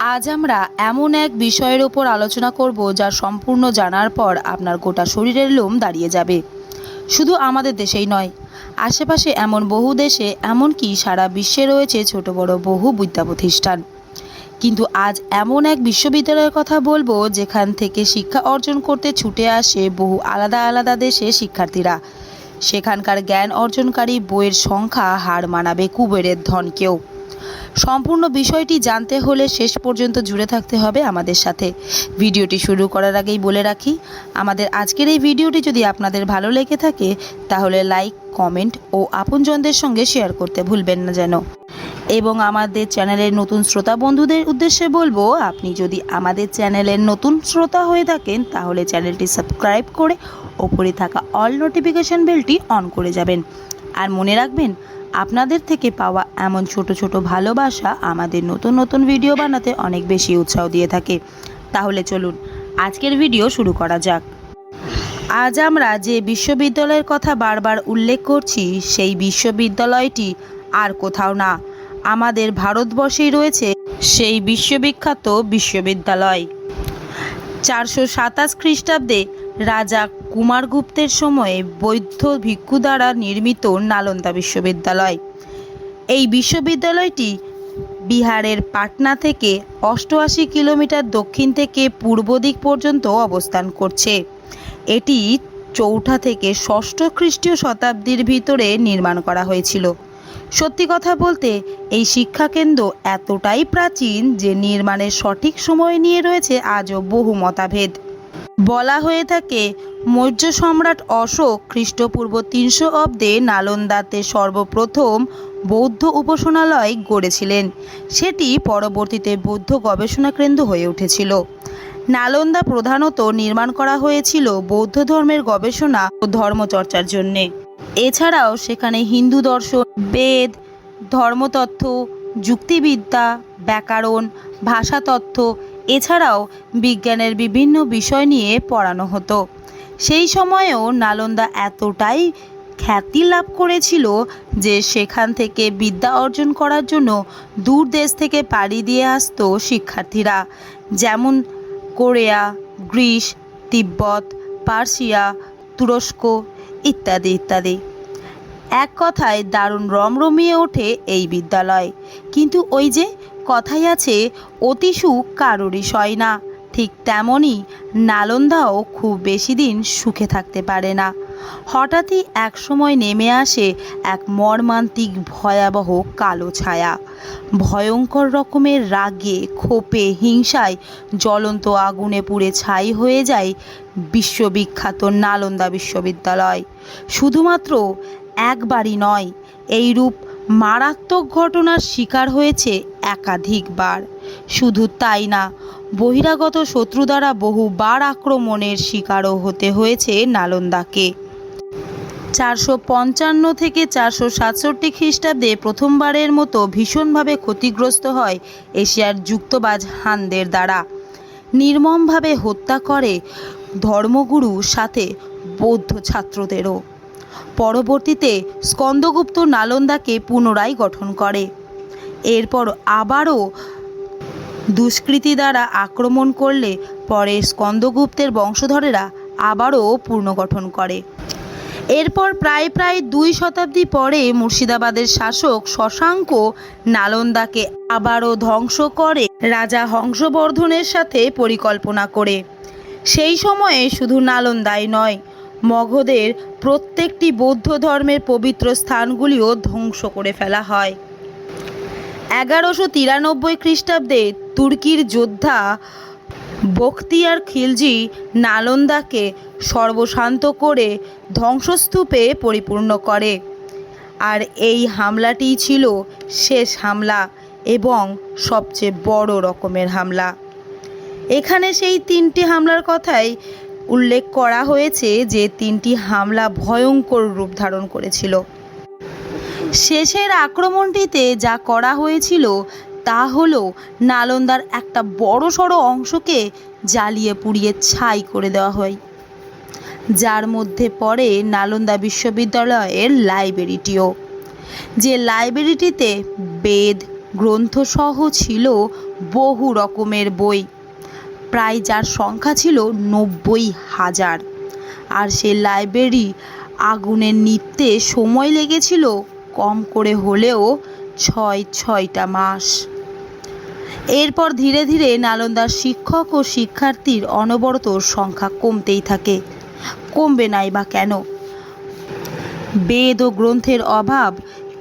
আজ আমরা এমন এক বিষয়ের ওপর আলোচনা করব যা সম্পূর্ণ জানার পর আপনার গোটা শরীরের লোম দাঁড়িয়ে যাবে। শুধু আমাদের দেশেই নয়, আশেপাশে এমন বহু দেশে এমনকি সারা বিশ্বে রয়েছে ছোট বড় বহু বিদ্যা প্রতিষ্ঠান কিন্তু আজ এমন এক বিশ্ববিদ্যালয়ের কথা বলব যেখান থেকে শিক্ষা অর্জন করতে ছুটে আসে বহু আলাদা আলাদা দেশে শিক্ষার্থীরা। সেখানকার জ্ঞান অর্জনকারী বইয়ের সংখ্যা হার মানাবে কুবেরের ধনকেও। সম্পূর্ণ বিষয়টি জানতে হলে শেষ পর্যন্ত জুড়ে থাকতে হবে আমাদের সাথে। ভিডিওটি শুরু করার আগেই বলে রাখি, আমাদের আজকের এই ভিডিওটি যদি আপনাদের ভালো লেগে থাকে, তাহলে লাইক, কমেন্ট ও আপনজনদের সঙ্গে শেয়ার করতে ভুলবেন না যেন। এবং আমাদের চ্যানেলের নতুন শ্রোতা বন্ধুদের উদ্দেশ্যে বলব, আপনি যদি আমাদের চ্যানেলের নতুন শ্রোতা হয়ে থাকেন, তাহলে চ্যানেলটি সাবস্ক্রাইব করে ওপরে থাকা অল নোটিফিকেশন বেলটি অন করে যাবেন। আর মনে রাখবেন, আপনাদের থেকে পাওয়া এমন ছোট ছোট ভালোবাসা আমাদের নতুন নতুন ভিডিও বানাতে অনেক বেশি উৎসাহ দিয়ে থাকে। তাহলে চলুন, আজকের ভিডিও শুরু করা যাক। আজ আমরা যে বিশ্ববিদ্যালয়ের কথা বারবার উল্লেখ করছি, সেই বিশ্ববিদ্যালয়টি আর কোথাও না। আমাদের ভারতবর্ষেই রয়েছে সেই বিশ্ববিখ্যাত বিশ্ববিদ্যালয়। চারশো সাতাশ খ্রিস্টাব্দে রাজা কুমারগুপ্তের সময়ে বৌদ্ধ ভিক্ষু দ্বারা নির্মিত নালন্দা বিশ্ববিদ্যালয়। এই বিশ্ববিদ্যালয়টি বিহারের পাটনা থেকে অষ্টআশি কিলোমিটার দক্ষিণ থেকে পূর্ব দিক পর্যন্ত অবস্থান করছে। এটি চৌঠা থেকে ষষ্ঠ খ্রিস্টীয় শতাব্দীর ভিতরে নির্মাণ করা হয়েছিল। সত্যি কথা বলতে, এই শিক্ষাকেন্দ্র এতটাই প্রাচীন যে নির্মাণের সঠিক সময় নিয়ে রয়েছে আজও বহু মতাভেদ। বলা হয়ে থাকে মৌর্য সম্রাট অশোক খ্রিস্টপূর্ব তিনশো অব্দে নালন্দাতে সর্বপ্রথম বৌদ্ধ উপাসনালয় গড়েছিলেন। সেটি পরবর্তীতে বৌদ্ধ গবেষণা কেন্দ্র হয়ে উঠেছিল। নালন্দা প্রধানত নির্মাণ করা হয়েছিল বৌদ্ধ ধর্মের গবেষণা ও ধর্মচর্চার জন্যে। এছাড়াও সেখানে হিন্দু দর্শন, বেদ, ধর্মতত্ত্ব, যুক্তিবিদ্যা, ব্যাকরণ, ভাষাতত্ত্ব, এছাড়াও বিজ্ঞানের বিভিন্ন বিষয় নিয়ে পড়ানো হতো। সেই সময়েও নালন্দা এতটাই খ্যাতি লাভ করেছিল যে সেখান থেকে বিদ্যা অর্জন করার জন্য দূর দেশ থেকে পাড়ি দিয়ে আসতো শিক্ষার্থীরা। যেমন কোরিয়া, গ্রিস, তিব্বত, পার্সিয়া, তুরস্ক ইত্যাদি ইত্যাদি। এক কথায় দারুণ রমরমিয়ে ওঠে এই বিদ্যালয়। কিন্তু ওই যে কথাই আছে, অতি সুখ কারোরই সয় না। ঠিক তেমনই নালন্দাও খুব বেশি দিন সুখে থাকতে পারে না। হঠাৎই এক সময় নেমে আসে এক মর্মান্তিক ভয়াবহ কালো ছায়া। ভয়ঙ্কর রকমের রাগে, ক্ষোভে, হিংসায় জ্বলন্ত আগুনে পুড়ে ছাই হয়ে যায় বিশ্ববিখ্যাত নালন্দা বিশ্ববিদ্যালয়। শুধুমাত্র একবারই নয় এই রূপ মারাত্মক ঘটনার শিকার হয়েছে একাধিকবার। শুধু তাই না, বহিরাগত শত্রু দ্বারা বহুবার আক্রমণের শিকারও হতে হয়েছে নালন্দাকে। চারশো পঞ্চান্ন থেকে চারশো সাতষট্টি খ্রিস্টাব্দে প্রথমবারের মতো ভীষণভাবে ক্ষতিগ্রস্ত হয় এশিয়ার যুক্তবাজ হানদের দ্বারা। নির্মমভাবে হত্যা করে ধর্মগুরু সাথে বৌদ্ধ ছাত্রদেরও। পরবর্তীতে স্কন্দগুপ্ত নালন্দাকে পুনরায় গঠন করে। এরপর আবারও দুষ্কৃতী দ্বারা আক্রমণ করলে পরে স্কন্দগুপ্তের বংশধরেরা আবারও পুনর্গঠন করে। এরপর প্রায় প্রায় দুই শতাব্দী পরে মুর্শিদাবাদের শাসক শশাঙ্ক নালন্দাকে আবারও ধ্বংস করে রাজা হংসবর্ধনের সাথে পরিকল্পনা করে। সেই সময়ে শুধু নালন্দায় নয়, মগধের প্রত্যেকটি বৌদ্ধ ধর্মের পবিত্র স্থানগুলিও ধ্বংস করে ফেলা হয়। এগারোশো তিরানব্বই খ্রিস্টাব্দে তুর্কির যোদ্ধা বখতিয়ার খিলজি নালন্দাকে সর্বশান্ত করে ধ্বংসস্তূপে পরিপূর্ণ করে। আর এই হামলাটি ছিল শেষ হামলা এবং সবচেয়ে বড় রকমের হামলা। এখানে সেই তিনটি হামলার কথাই উল্লেখ করা হয়েছে যে তিনটি হামলা ভয়ঙ্কর রূপ ধারণ করেছিল। শেষের আক্রমণটিতে যা করা হয়েছিল তা হলো নালন্দার একটা বড় সড়ো অংশকে জ্বালিয়ে পুড়িয়ে ছাই করে দেওয়া হয়। যার মধ্যে পড়ে নালন্দা বিশ্ববিদ্যালয়ের লাইব্রেরিটিও। যে লাইব্রেরিটিতে বেদ, গ্রন্থসহ ছিল বহু রকমের বই। প্রায় যার সংখ্যা ছিল নব্বই হাজার। আর সে লাইব্রেরি আগুনে নিপতে সময় লেগেছিল কম করে হলেও ছয়, ছয়টা মাস। এরপর ধীরে ধীরে নালন্দার শিক্ষক ও শিক্ষার্থীর অনবরত সংখ্যা কমতেই থাকে। কমবে নাই বা কেন? বেদ ও গ্রন্থের অভাব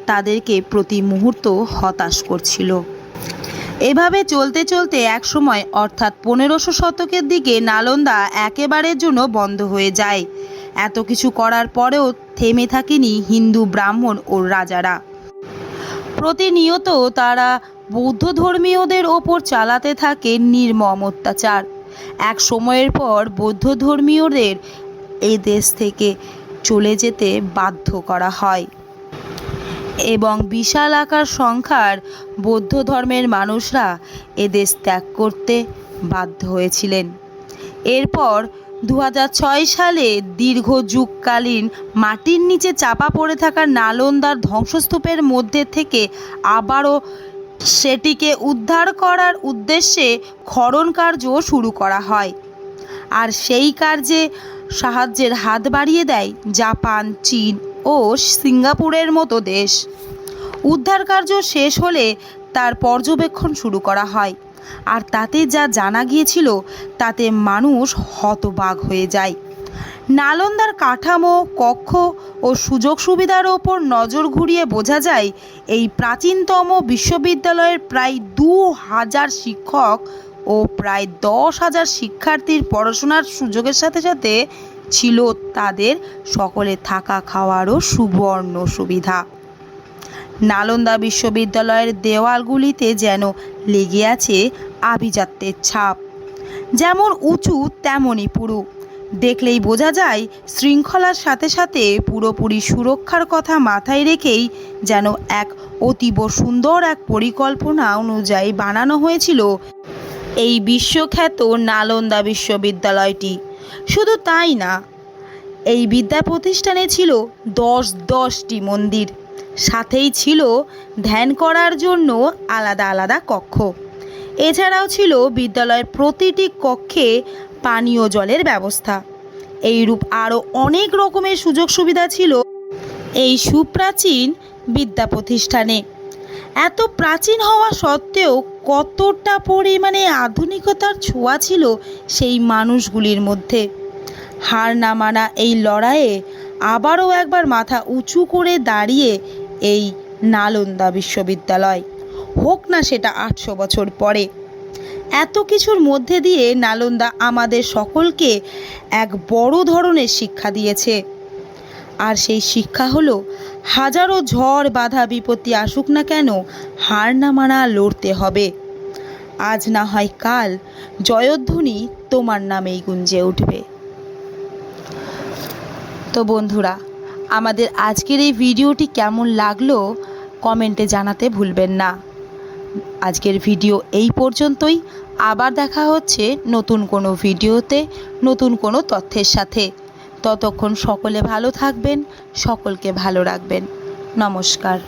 তাদেরকে প্রতি মুহূর্ত হতাশ করছিল। এভাবে চলতে চলতে এক সময় অর্থাৎ পনেরোশো শতকের দিকে নালন্দা একেবারের জন্য বন্ধ হয়ে যায়। এত কিছু করার পরেও থেমে থাকেনি হিন্দু ব্রাহ্মণ ও রাজারা। প্রতিনিয়ত তারা বৌদ্ধ ধর্মীয়দের ওপর চালাতে থাকে নির্মম অত্যাচার। এক সময়ের পর বৌদ্ধ ধর্মীয়দের এই দেশ থেকে চলে যেতে বাধ্য করা হয়। এবং বিশাল আকার সংখ্যার বৌদ্ধ ধর্মের মানুষরা এদেশ ত্যাগ করতে বাধ্য হয়েছিলেন। এরপর দু হাজার ছয় সালে দীর্ঘ যুগকালীন মাটির নিচে চাপা পড়ে থাকা নালন্দার ধ্বংসস্তূপের মধ্যে থেকে আবারও সেটিকে উদ্ধার করার উদ্দেশ্যে খনন কার্য শুরু করা হয়। আর সেই কার্যে সাহায্যের হাত বাড়িয়ে দেয় জাপান, চীন ও সিঙ্গাপুরের মতো দেশ। উদ্ধার কার্য শেষ হলে তার পর্যবেক্ষণ শুরু করা হয়। আর তাতে যা জানা গিয়েছিল, তাতে মানুষ হতবাক হয়ে যায়। নালন্দার কাঠামো, কক্ষ ও সুযোগ সুবিধার ওপর নজর ঘুরিয়ে বোঝা যায়, এই প্রাচীনতম বিশ্ববিদ্যালয়ের প্রায় দু হাজার শিক্ষক ও প্রায় দশ হাজার শিক্ষার্থীর পড়াশোনার সুযোগের সাথে সাথে ছিল তাদের সকলে থাকা খাওয়ারও সুবর্ণ সুবিধা। নালন্দা বিশ্ববিদ্যালয়ের দেওয়ালগুলিতে যেন লেগে আছে আভিজাত্যের ছাপ। যেমন উঁচু, তেমনই পুরু। দেখলেই বোঝা যায়, শৃঙ্খলার সাথে সাথে পুরোপুরি সুরক্ষার কথা মাথায় রেখেই যেন এক অতীব সুন্দর এক পরিকল্পনা অনুযায়ী বানানো হয়েছিল এই বিশ্বখ্যাত নালন্দা বিশ্ববিদ্যালয়টি। শুধু তাই না, এই বিদ্যা প্রতিষ্ঠানে ছিল দশ দশটি মন্দির। সাথেই ছিল ধ্যান করার জন্য আলাদা আলাদা কক্ষ। এছাড়াও ছিল বিদ্যালয়ের প্রতিটি কক্ষে পানীয় জলের ব্যবস্থা। এইরূপ আরও অনেক রকমের সুযোগ সুবিধা ছিল এই সুপ্রাচীন বিদ্যা প্রতিষ্ঠানে। এত প্রাচীন হওয়া সত্ত্বেও কতটা পরিমাণে আধুনিকতার ছোঁয়া ছিল সেই মানুষগুলির মধ্যে। হার না মানা এই লড়াইয়ে আবারও একবার মাথা উঁচু করে দাঁড়িয়ে এই নালন্দা বিশ্ববিদ্যালয়। হোক না সেটা আটশো বছর পরে। এত কিছুর মধ্যে দিয়ে নালন্দা আমাদের সকলকে এক বড় ধরনের শিক্ষা দিয়েছে। আর সেই শিক্ষা হলো, হাজারো ঝড় বাধা বিপত্তি আসুক না কেন, হার না মানা লড়তে হবে। আজ না হয় কাল জয়ধ্বনি তোমার নামেই গুঞ্জে উঠবে। তো বন্ধুরা আমাদের আজকের এই ভিডিওটি কেমন লাগল কমেন্টে জানাতে ভুলবেন না। আজকের ভিডিও এই পর্যন্তই। আবার দেখা হচ্ছে নতুন কোনো ভিডিওতে, নতুন কোনো তথ্যের সাথে। ততক্ষণ সকলে ভালো থাকবেন, সকলকে ভালো রাখবেন। নমস্কার।